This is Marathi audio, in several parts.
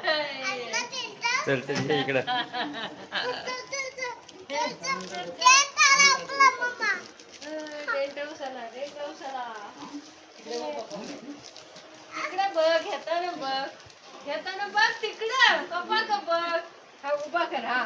चल चल इकडं इकडे बघ घेताना बघ घेताना बघ तिकडं पप्पा का बघ हा उभा कर हा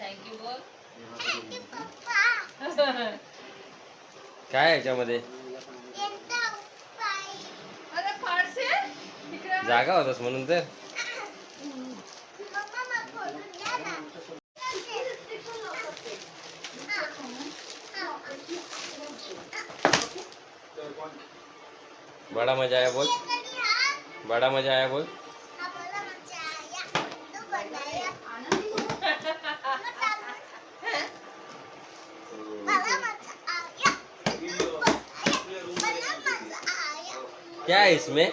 थँक्यू बघ काय याच्यामध्ये जागा होता तो मन बड़ा मजा आया बोल बड़ा मजा आया बोल क्या है इसमें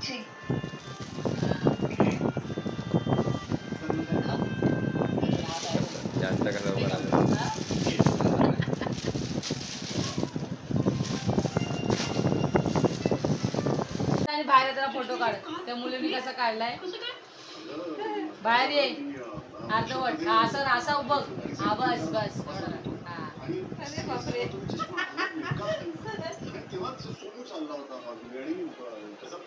Sí. बाहेर जरा फोटो काढ त्या मुलीने कसा काढलाय बाहेर ये अर्धवट हा, असं असा बघ हा बस बस हा. अरे बापरे होता